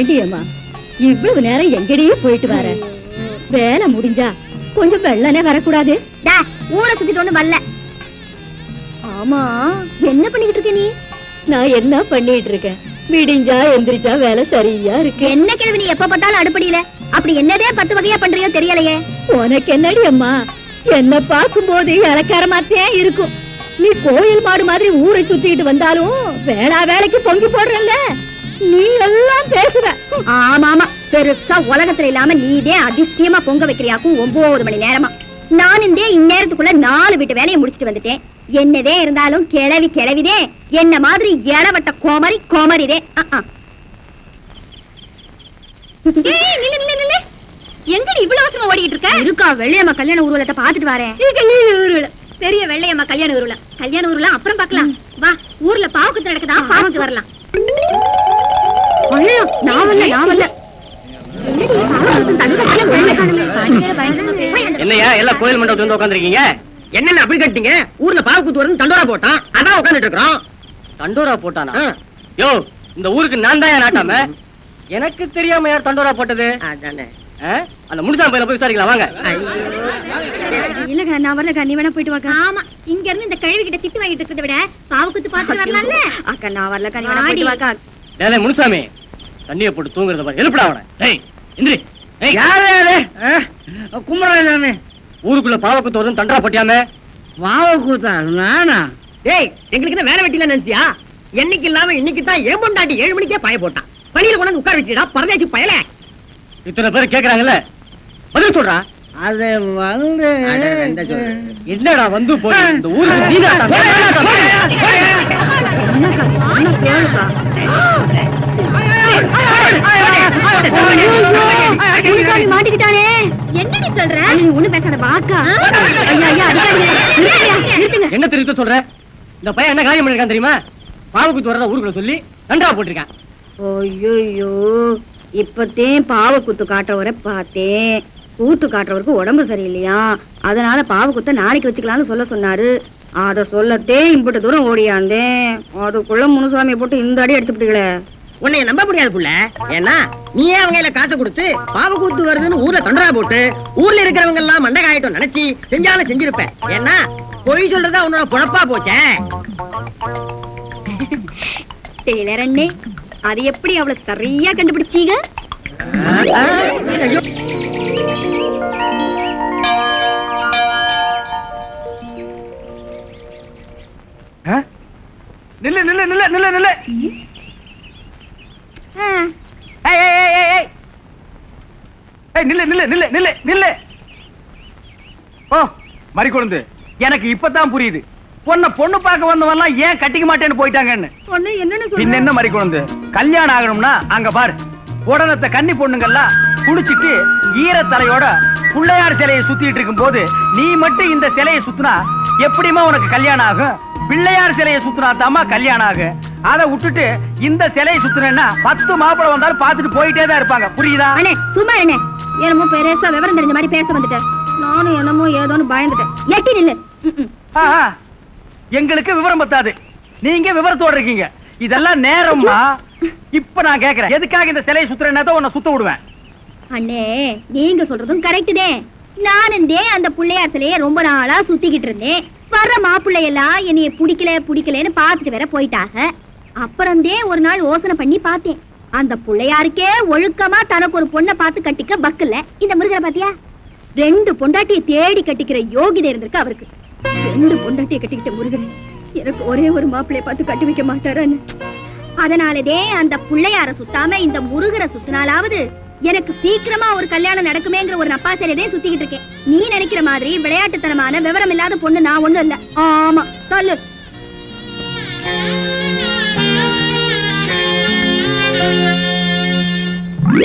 ஏண்டியம்மா இவ்வளவு நேரம் எங்கடியே போயிட்டு வர. வேலை முடிஞ்சா கொஞ்சம் வெள்ளனே வரக்கூடாது. ஊரை சுத்திட்டு ஒண்ணு வரல. ஆமா என்ன பண்ணிக்கிட்டு இருக்க நீ? நான் என்ன பண்ணிட்டு இருக்கேன்? விடிஞ்சா எந்திரிச்சா வேலை சரியா இருக்கு. என்ன கிழவி நீ எப்ப பார்த்தாலும் அடுப்படியில? அப்படி என்னதே பத்து வகையா பண்றியோ தெரியலையே. உனக்கு என்னடி அம்மா? என்ன பார்க்கும்போது இலக்காரமாத்தே இருக்கும். நீ கோயில் மாடு மாதிரி ஊரை சுத்திட்டு வந்தாலும் வேளா வேலைக்கு பொங்கி போடுறல்ல. நீ எல்லாம் பேசுவ ஆமா ஆமா பெருசா உலகத்துல இல்லாம நீதே அதிசயமா பொங்க வைக்கிறியாக்கும் ஒன்பது மணி நேரமா. நான் இந்த இந்நேரத்துக்குள்ள நாலு வீட்டு வேலையை முடிச்சிட்டு வந்துட்டேன். என்னதே இருந்தாலும் கிளவி கிளவிதே என்ன மாதிரி இளவட்ட கோமரி கோமரிதே. எங்கடி இவ்வளவு அவசரமா ஓடிட்டு இருக்க? இருக்கா வெள்ளையம்மா கல்யாண ஊர்வலத்தை பாத்துட்டு வரேன். பெரிய வெள்ளையம்மா கல்யாண ஊர்வலம். கல்யாண ஊர்வலம் அப்புறம் பார்க்கலாம். வா ஊர்ல பாவுக்கு நடக்குதா? பாவுக்கு வரலாம். ஐயோ நான் வரல நான் வரல. என்னையா எல்லாம் கோயில் மண்டபத்துல வந்து உட்காந்துருக்கீங்க என்னென்ன அப்படி கட்டிங்க? ஊர்ல பாவு குத்து வருது தண்டோரா போட்டான் அதான் உட்காந்துட்டு இருக்கிறோம் தண்டோரா போட்டானா? யோ இந்த ஊருக்கு நான் தான் நாட்டாம எனக்கு தெரியாம யார் தண்டோரா போட்டது? அந்த முடிசாம பையில போய் விசாரிக்கலாம் வாங்க. இல்லங்க நான் வரலக்கா நீ வேணா போயிட்டு வாக்கா. ஆமா இங்க இருந்து இந்த கழுவி கிட்ட திட்டு வாங்கிட்டு இருக்கிறத விட பாவுக்குத்து பாத்து வரலாம்ல. அக்கா நான் வரலக்கா நீ வேணா போயிட்டு வாக்கா. டேய் முனுசாமி. தண்ணியை போட்டு தூங்குறத பாரு. எழுப்படா அவனை. டேய் இந்திரி. யாரு யாரு குமரன் ஊருக்குள்ள பாவக்கு தோறும் தண்டரா போட்டியாமே. மாவ கூத்தா நானா? டேய் எங்களுக்கு என்ன வேலை வெட்டில நினைச்சியா? என்னைக்கு இல்லாம இன்னைக்கு தான் ஏன் பொண்டாட்டி ஏழு மணிக்கே பாய போட்டான் பணியில கொண்டு வந்து உட்கார வச்சுடா பரதேசி பயல. இத்தனை பேர் கேக்குறாங்கல்ல? பதில் சொல்றா. அது வந்து என்னடா வந்து போய் இந்த ஊருக்கு மாட்டிக்கிட்டானே. என்னடி சொல்ற? நீ ஒண்ணு பேசாத வாக்கா. ஐயா ஐயா அடிக்காதீங்க. நிறுத்துங்க, நிறுத்துங்க. என்ன திருத்த சொல்ற? இந்த பையன் என்ன காரியம் பண்ணிருக்கான் தெரியுமா? பாவக்குத்து வரத ஊருக்குள்ள சொல்லி தண்டரா போட்டிருக்கான். ஐயோ இப்பத்தேன் பாவ குத்து காட்டுறவரை பார்த்தேன். கூத்து காட்டுறவருக்கு உடம்பு சரியில்லையா? அதனால பாவ குத்த நாளைக்கு வச்சுக்கலாம்னு சொல்ல சொன்னாரு. அத சொல்லத்தே இம்புட்டு தூரம் ஓடியாந்தேன். அதுக்குள்ள முனுசாமியை போட்டு இந்த அடி அடிச்சுட்டீங்களே உன்னை நம்ப முடியாது புள்ள. ஏன்னா நீயே அவங்க கையில காசு கொடுத்து பாவ கூத்து வருதுன்னு ஊர்ல தண்டரா போட்டு ஊர்ல இருக்கிறவங்க எல்லாம் மண்டை காயட்டும் நினைச்சு செஞ்சாலும் செஞ்சிருப்ப. ஏன்னா பொய் சொல்றதா உன்னோட பொழப்பா போச்சே. டெய்லர் அண்ணே அது எப்படி அவ்வளவு சரியா கண்டுபிடிச்சீங்க? நில்லு நில்லு நில்லு நில்லு நில்லு ஆ, ஏய் ஏய் ஏய் ஏய் ஏய் ஏய் நில்லு நில்லு நில்லு நில்லு நில்லு. ஓ மறிக்கொழுந்து. எனக்கு இப்பதான் புரியுது. பொண்ண பொண்ணு பார்க்க வந்தவன்லாம் ஏன் கட்டிக்க மாட்டேன்னு போயிட்டாங்கன்னு? பொண்ணு என்னன்னு பின்ன சொல்ற? என்ன மறிக்கொழுந்து? கல்யாணம் ஆகணும்னா அங்க பாரு. உடனத்த கன்னி பொண்ணுங்கெல்லாம் குளிச்சிட்டு ஈரத்தலையோட பிள்ளையார் சிலையை சுத்திட்டு இருக்கும் போது நீ மட்டும் இந்த சிலையை சுத்தினா எப்படிமா உனக்கு கல்யாணம் ஆகும்? பிள்ளையார் சிலையை சுத்தினா தாமா கல்யாணம் ஆகும். அதை விட்டுட்டு இந்த சிலையை சுத்தினா பத்து மாப்பிளை வந்தாலும் பார்த்துட்டு போயிட்டே தான் இருப்பாங்க. புரியுதா? சும்மா என்னமோ பெருசா விவரம் தெரிஞ்ச மாதிரி பேச வந்துட்டேன். நானும் என்னமோ ஏதோன்னு பயந்துட்டேன். எட்டி நில்லு. எங்களுக்கு விவரம் பத்தாது. நீங்க விவரத்தோட இருக்கீங்க. இதெல்லாம் நேரம்மா. இப்ப நான் கேக்குறேன். எதுக்காக இந்த சிலையை சுத்துறேன்னா உன்னை சுத்த விடுவேன். அண்ணே நீங்க சொல்றதும் கரெக்ட் தான். நானும் தே அந்த புள்ளையார் சிலைய ரொம்ப நாளா சுத்திக்கிட்டு இருந்தேன். வர்ற மாப்பிள்ளை எல்லாம் என்னைய பிடிக்கல பிடிக்கலன்னு பார்த்துட்டு வேற போயிட்டாங்க. அப்புறம்தே ஒரு நாள் யோசனை பண்ணி பார்த்தேன். அந்த புள்ளையாருக்கே ஒழுக்கமா தனக்கு ஒரு பொண்ணை பார்த்து கட்டிக்க பக்கல்ல இந்த முருகரை பாத்தியா ரெண்டு பொண்டாட்டியை தேடி கட்டிக்கிற யோகிதை இருந்திருக்கு அவருக்கு. ரெண்டு பொண்டாட்டியை கட்டிக்கிட்ட முருகர் எனக்கு ஒரே ஒரு மாப்பிள்ளைய பார்த்து கட்டி வைக்க மாட்டாரான்னு. அதனாலதே அந்த புள்ளையார சுத்தாம இந்த முருகரை சுத்தினாலாவது எனக்கு சீக்கிரமா ஒரு கல்யாணம் நடக்குமேங்கிற ஒரு நப்பாசையிலே சுத்திக்கிட்டு இருக்கேன். நீ நினைக்கிற மாதிரி விளையாட்டுத்தனமான விவரம் இல்லாத பொண்ணு நான் ஒண்ணும் இல்ல. ஆமா சொல்லு.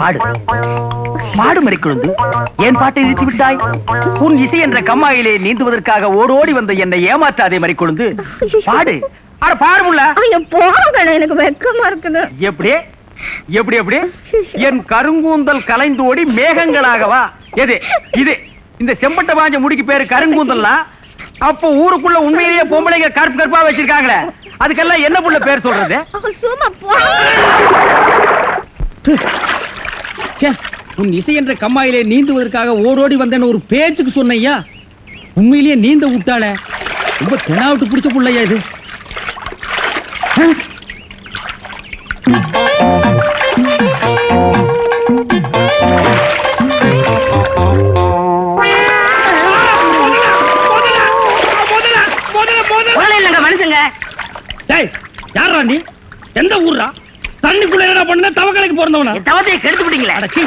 பாடு பாடு மறிக்கொழுந்து ஏன் பாட்டை நிறுத்தி விட்டாய்? உன் இசை என்ற கம்மாயிலே நீந்துவதற்காக ஓடோடி வந்த என்னை ஏமாற்றாதே மறிக்கொழுந்து பாடு. அட பாடு முல்ல. ஐயோ போங்க எனக்கு வெக்கமா இருக்குது. எப்படி? எப்படி எப்படி? என் கருங்கூந்தல் கலைந்து ஓடி மேகங்களாகவா எது? இது. இந்த செம்பட்ட பாஞ்ச முடிக்கு பேரு கருங்கூந்தல்னா? அப்போ ஊருக்குள்ள உண்மையிலேயே பொம்பளைங்க கருப்பு கருப்பா வச்சிருக்காங்களே. அதுக்கெல்லாம் என்ன புள்ள பேர் சொல்றது? சும்மா உன் இசை என்ற கம்மாயிலே நீந்துவதற்காக ஓடோடி வந்தேன்னு ஒரு பேச்சுக்கு சொன்னையா உண்மையிலேயே நீந்த விட்டாளே ரொம்ப தெனாவிட்டு பிடிச்ச பிள்ளையா இது. பிறந்தவனா கெடுத்து விட்டீங்களே அடச்சி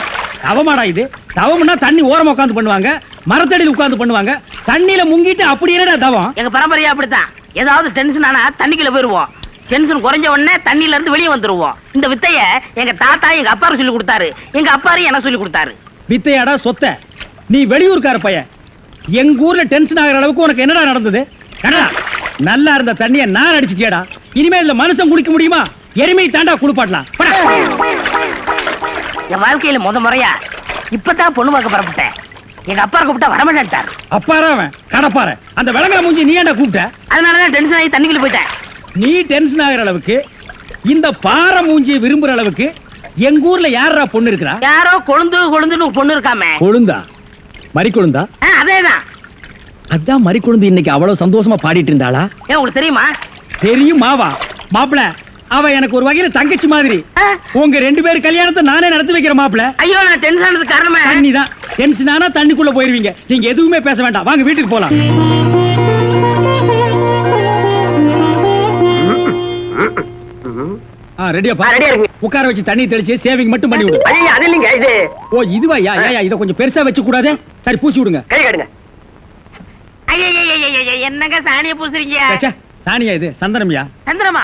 தவமாடா இது. தவம்னா தண்ணி ஓரமா உட்கார்ந்து பண்ணுவாங்க மரத்தடியில் உட்கார்ந்து பண்ணுவாங்க. தண்ணியில முங்கிட்டு அப்படி என்னடா தவம்? எங்க பரம்பரையா அப்படித்தான். ஏதாவது டென்ஷன் ஆனா தண்ணிக்குள்ள போயிருவோம். டென்ஷன் குறைஞ்ச உடனே தண்ணியில இருந்து வெளியே வந்துருவோம். இந்த வித்தைய எங்க தாத்தா எங்க அப்பாரு சொல்லி கொடுத்தாரு. எங்க அப்பாரு எனக்கு சொல்லி கொடுத்தாரு. வித்தையாடா சொத்த. நீ வெளியூர்கார பையன். எங்க ஊர்ல டென்ஷன் ஆகிற அளவுக்கு உனக்கு என்னடா நடந்தது? நல்லா இருந்த தண்ணிய நான் அடிச்சிட்டியாடா. இனிமே இல்ல மனுஷன் குடிக்க முடியுமா? எருமை தாண்டா குளிப்பாட்டலாம். போடா. என் வாழ்க்கையில முத முறையா இப்பதான் பொண்ணு பார்க்க புறப்பட்டேன் எங்க அப்பா கூப்பிட்டா வரமாட்டேன்ட்டார். அப்பாரா அவன்? கடப்பார அந்த விளங்கா மூஞ்சி நீ ஏன்டா கூப்பிட்ட? அதனாலதான் டென்ஷன் ஆகி தண்ணிக்குள்ள போயிட்டேன். நீ டென்ஷன் ஆகிற அளவுக்கு இந்த பாறை மூஞ்சியை விரும்புற அளவுக்கு எங்க ஊர்ல யாரா பொண்ணு இருக்கிறா? யாரோ கொழுந்து கொழுந்துன்னு பொண்ணு இருக்காமே. கொழுந்தா? மறி கொழுந்தா அதேதான். அதான் மறி கொழுந்து இன்னைக்கு அவ்வளவு சந்தோஷமா பாடிட்டு இருந்தாளா? ஏன் உங்களுக்கு தெரியுமா? தெரியும் மாவா. மாப்பிள அவ எனக்கு ஒரு வகையில தங்கச்சி மாதிரி. உங்க ரெண்டு பேர் கல்யாணத்தை நானே நடத்தி வைக்கிற மாப்பிள. ஐயோ நான் டென்ஷன் ஆனதுக்கு காரணமே. தண்ணி தான் டென்ஷன் ஆனா தண்ணிக்குள்ள போயிருவீங்க. நீங்க எதுவுமே பேச வேண்டாம். வாங்க வீட்டுக்கு போலாம். ஆ ரெடியா. உட்கார வச்சு தண்ணி தெளிச்சு சேவிங் மட்டும் பண்ணி விடு. ஓ இதுவா? யா யா யா, இத கொஞ்சம் பெருசா வச்சு கூடாதே. சரி பூசி விடுங்க. கை காடுங்க என்னங்க சாணியை பூசுறீங்க சாணியா இது சந்தனம்யா சந்திரமா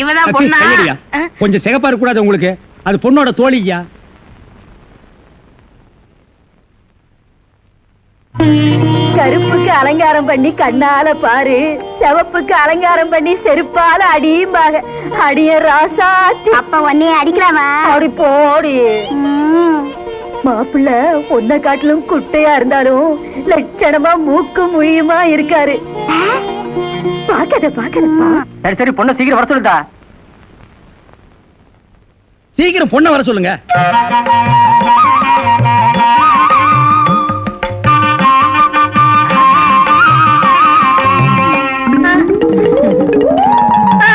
இவதான் பொண்ணா? கொஞ்சம் சிகப்பா இருக்க கூடாது உங்களுக்கு. அது பொண்ணோட தோழியா கருப்புக்கு அலங்காரம் பண்ணி கண்ணால பாரு. சிவப்புக்கு அலங்காரம் பண்ணி செருப்பால அடியும்பாக அடிய ராசாத்தி. அப்ப உன்னைய அடிக்கலாமா? அப்படி போடி. மாப்பிள்ள பொண்ணை காட்டிலும் குட்டையா இருந்தாலும் லட்சணமா மூக்கு முழியுமா இருக்காரு. பாக்கத பாக்கதப்பா சரி சரி பொண்ணை சீக்கிரம் வர சொல்லுடா சீக்கிரம் பொண்ணை வர சொல்லுங்க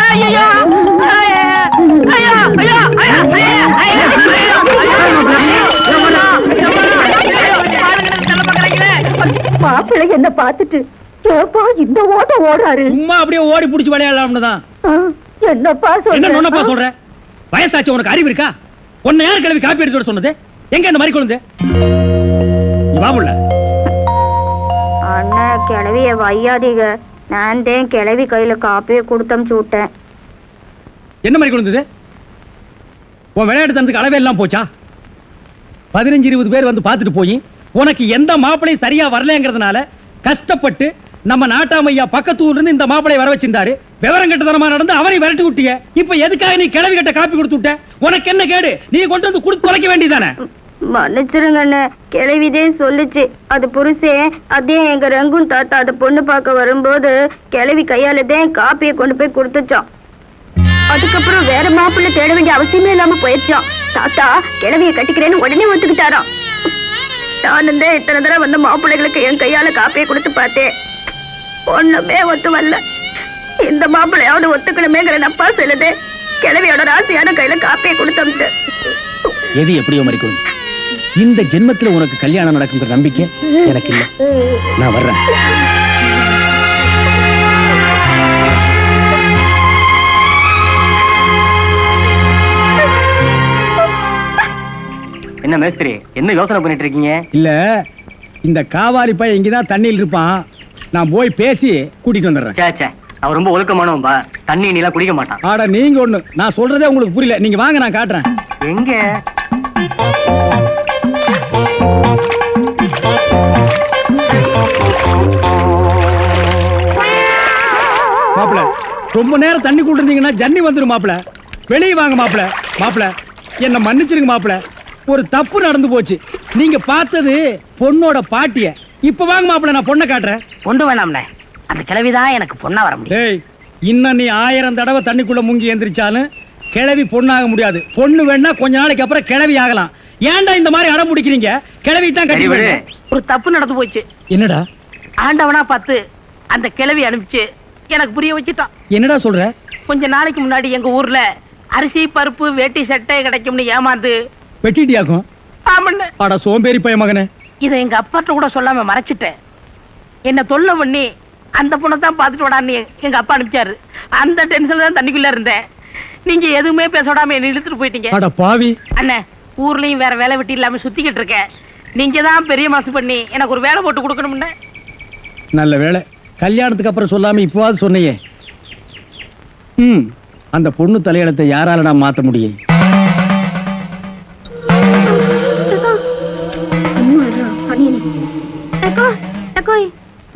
ஐயையோ, ஐயா, ஐயா, ஐயா, ஐயா, ஐயா, ஐயா, ஐயா, மாப்பிள்ளை என்ன பார்த்துட்டு ஏப்பா இந்த ஓட்டம் ஓடுறாரு சும்மா அப்படியே ஓடி புடிச்சு விளையாடலாம்னு தான். என்னப்பா என்ன நொன்னப்பா சொல்ற? வயசாச்சு உனக்கு அறிவு இருக்கா? உன்னை யார் கிளவி காப்பி எடுத்து வர சொன்னது? எங்க இந்த மாதிரி குழந்தை? பாபுள்ள அண்ணா கிளவிய வையாதீங்க. நான் தான் கிளவி கையில காப்பியை கொடுத்தமிச்சு விட்டேன் என்ன மாதிரி குழந்தது? உன் விளையாட்டு தனத்துக்கு அளவே எல்லாம் போச்சா? பதினஞ்சு இருபது பேர் வந்து பார்த்துட்டு போய் உனக்கு எந்த மாப்பிளையும் சரியா வரலங்கிறதுனால கஷ்டப்பட்டு நம்ம நாட்டாமையா பக்கத்து ஊர்ல இருந்து இந்த மாப்பிளை வர வச்சிருந்தாரு. விவரம் கட்டதனமா நடந்து அவரை விரட்டி விட்டிய. இப்ப எதுக்காக நீ கிளவி கட்ட காப்பி கொடுத்து விட்ட? உனக்கு என்ன கேடு? நீ கொண்டு வந்து கொடுத்து தொலைக்க வேண்டியதானே மன்னிச்சிருங்க கிளவிதே சொல்லுச்சு. அது புருஷே அதே எங்க ரங்குன் தாத்தா அதை பொண்ணு பார்க்க வரும்போது கிளவி கையால தான் காப்பியை கொண்டு போய் கொடுத்துச்சோம். அதுக்கப்புறம் வேற மாப்பிள்ளை தேட வேண்டிய அவசியமே இல்லாம போயிடுச்சோம். தாத்தா கிளவிய கட்டிக்கிறேன்னு உடனே ஒத்துக்கிட்டாராம். நான் தான் இத்தனை தடவை வந்த மாப்பிள்ளைகளுக்கு என் கையால காப்பியை கொடுத்து பார்த்தேன். ஒண்ணுமே ஒத்து வரல. இந்த மாப்பிள்ளையாவது ஒத்துக்கணுமேங்கிற நப்பா சொல்லுது கிழவியோட ராசியான கையில காப்பியை கொடுத்தமிட்டு எது எப்படியோ மறிக்கும் இந்த ஜென்மத்துல உனக்கு கல்யாணம் நடக்குங்கிற நம்பிக்கை எனக்கு இல்ல. நான் வர்றேன். என்ன மேஸ்திரி என்ன யோசனை பண்ணிட்டு இருக்கீங்க? இல்ல இந்த காவாலி பையன் இங்கதான் தண்ணியில் இருப்பான். நான் போய் பேசி கூட்டிட்டு வந்துடுறேன். சே சே. அவன் ரொம்ப ஒழுக்கமானவன்பா தண்ணி நீலாம் குடிக்க மாட்டான். ஆட நீங்க ஒண்ணு நான் சொல்றதே உங்களுக்கு புரியல. நீங்க வாங்க நான் காட்டுறேன். எங்க? மாப்பிள ரொம்ப நேரம் தண்ணி இருந்தீங்கன்னா ஜன்னி வந்துரும் மாப்பிள. வெளியே வாங்க மாப்பிள. மாப்பிள என்ன மன்னிச்சிருங்க மாப்பிள. ஒரு தப்பு நடந்து போச்சு. நீங்க பார்த்தது பொண்ணோட பாட்டிய. இப்ப வாங்க மாப்பிள நான் பொண்ணை காட்டுறேன். கொண்டு வேணாம்ல அந்த கிழவிதான் எனக்கு பொண்ணா வர முடியும். டேய் இன்னும் நீ ஆயிரம் தடவை தண்ணிக்குள்ள முங்கி எந்திரிச்சாலும் கிழவி பொண்ணாக முடியாது. பொண்ணு வேணா கொஞ்ச நாளைக்கு அப்புறம் கிழவி ஆகலாம். ஏன்டா இந்த மாதிரி அடம் பிடிக்கிறீங்க? கிழவி தான் கட்டி. விடு. ஒரு தப்பு நடந்து போச்சு. என்னடா? ஆண்டவனா பார்த்து அந்த கிழவி அனுப்பிச்சு எனக்கு புரிய வச்சுட்டான். என்னடா சொல்ற? கொஞ்ச நாளைக்கு முன்னாடி எங்க ஊர்ல அரிசி பருப்பு வேட்டி சட்டை கிடைக்கும்னு ஏமாந்து வெட்டிட்டியாக்கும்? ஆமண்ண. அட சோம்பேறி பைய மகனே. இதை எங்க அப்பாட்ட கூட சொல்லாம மறைச்சிட்டேன். என்ன தொல்லை பண்ணி அந்த பொண்ணை தான் பார்த்துட்டு விடான்னு எங்க அப்பா அனுப்பிச்சாரு அந்த டென்ஷன்ல தான் தண்ணிக்குள்ள இருந்தேன். நீங்க எதுவுமே பேச விடாம என்ன இழுத்துட்டு போயிட்டீங்க. அட பாவி. அண்ணே ஊர்லயும் வேற வேலை வெட்டி இல்லாம சுத்திக்கிட்டு இருக்கேன். நீங்க தான் பெரிய மாசு பண்ணி எனக்கு ஒரு வேலை போட்டு கொடுக்கணும்னு. நல்ல வேளை கல்யாணத்துக்கு அப்புறம் சொல்லாம இப்பவாது சொன்னையே. ம் அந்த பொண்ணு தலையிடத்தை யாரால நான் மாத்த முடியும்?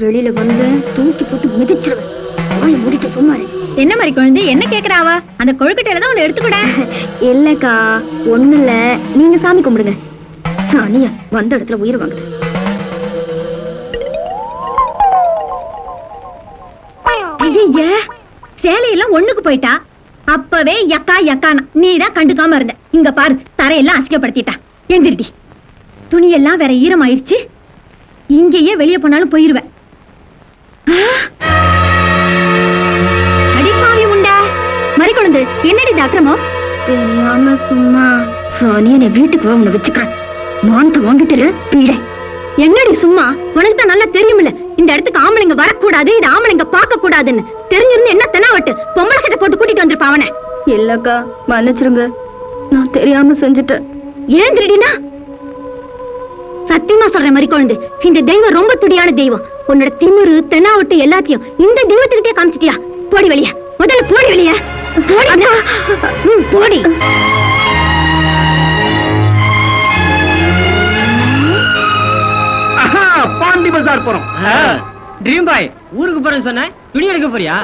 வெளியில வந்து தூக்கி போட்டு மிதிச்சிருவேன். வாயை மூடிட்டு இரு. என்ன மாதிரி குழந்தை? என்ன கேக்குறாவா? அந்த கொழுக்கட்டையில தான் உன்னை எடுத்துக்கூட. இல்லக்கா ஒண்ணு இல்ல நீங்க சாமி கும்பிடுங்க. சாணியா வந்த இடத்துல உயிர் வாங்குது. சேலையெல்லாம் ஒண்ணுக்கு போயிட்டா? அப்பவே யக்கா யக்கானா நீ தான் கண்டுக்காம இருந்த. இங்க பாரு தரையெல்லாம் அசிங்கப்படுத்திட்டா. எந்திரிட்டி துணியெல்லாம் வேற ஈரமாயிருச்சு. இங்கேயே வெளியே போனாலும் போயிருவேன். அடிப்பாவி உண்டா மறிக்கொழுந்து என்னடி இந்த அக்கிரமம்? தெரியாம சும்மா. சோனியனை வீட்டுக்கு வா உன்னை வச்சுக்கிறேன். மானத்தை வாங்கிட்டு பீட. என்னடி சும்மா? உனக்கு தான் நல்லா தெரியுமில்ல இந்த இடத்துக்கு ஆம்பளைங்க வரக்கூடாது இது ஆம்பளைங்க பார்க்க கூடாதுன்னு தெரிஞ்சிருந்து என்ன தெனாவட்டு பொம்பளை சட்டை போட்டு கூட்டிட்டு வந்திருப்பா அவனை. இல்லக்கா மன்னிச்சிருங்க. நான் தெரியாம செஞ்சுட்டேன். ஏன் திருடினா? சத்தியமா சொல்றேன் மாதிரி குழந்தை. இந்த தெய்வம் ரொம்ப துடியான தெய்வம். உன்னோட திமிரு தென்னாவட்டு எல்லாத்தையும் இந்த தெய்வத்துக்கிட்டே காமிச்சிட்டியா? போடி வெளிய. முதல்ல போடி வெளிய. போடி. பாண்டி பஜார் போறோம். ட்ரீம் பாய் ஊருக்கு போறேன்னு சொன்ன? துணி எடுக்க போறியா?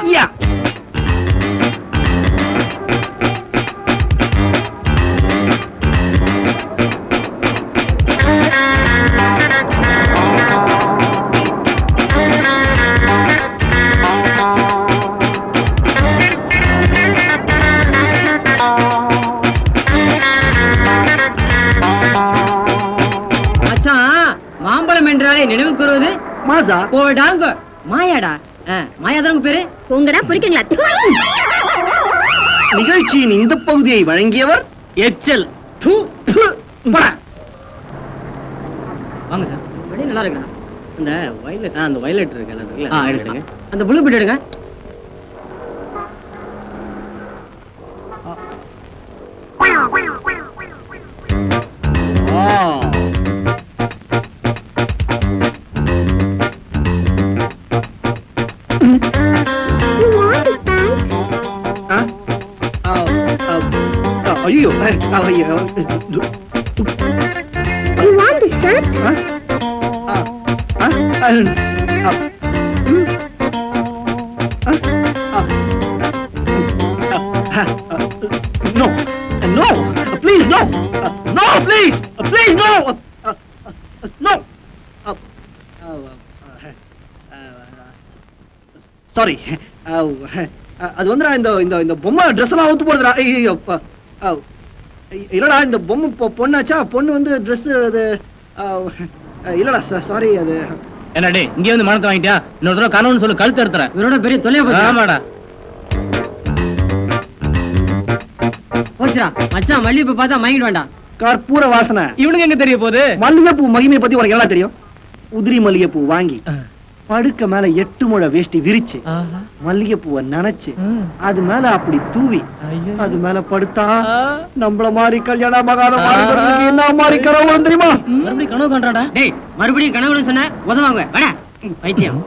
மாசா போடாங்க. மாயாடா. மாயாதான் பேரு? உங்கடா புரிக்குங்களா நிகழ்ச்சியின் இந்த பகுதியை வழங்கியவர் எச்சல். வாங்க சார். நல்லா இருக்கா அந்த வயலட் அந்த வயலட் இருக்கு அந்த ப்ளூ பீட் எடுங்க. சாரி அது வந்துடா இந்த இந்த இந்த பொம்மை ட்ரெஸ் எல்லாம் போடுதுடா. ஐயோ இல்லடா இந்த பொம்மை பொ- பொண்ணாச்சா? பொண்ணு வந்து ட்ரெஸ் அது இல்லடா சாரி அது. என்னடே இங்கே வந்து மனத்தை வாங்கிட்டியா? இன்னொரு தடவை கனவுன்னு சொல்லு கழுத்து எடுத்துறேன் இவரோட பெரிய தொலைய ஆமாடா. போச்சுடா. மச்சான் மல்லிகைப்பூ பார்த்தா மயங்கிட்டு வேண்டாம் கற்பூர வாசனை. இவனுக்கு எங்க தெரிய போகுது? மல்லிகைப்பூ மகிமையை பத்தி உனக்கு என்ன தெரியும்? உதிரி மல்லிகைப்பூ வாங்கி. படுக்க மேல எட்டு முழ வேஷ்டி விரிச்சு மல்லிகைப்பூவை நனைச்சு அது மேல அப்படி தூவி அது மேல படுத்தா நம்மள மாதிரி கல்யாணம் ஆகாத வாலிபர்களுக்கு என்ன மாதிரி கனவு தெரியுமா? மறுபடியும் கனவு காண்றாடா டேய் மறுபடியும் கனவுன்னு சொன்ன உதவாங்க. வேடா. பைத்தியம்.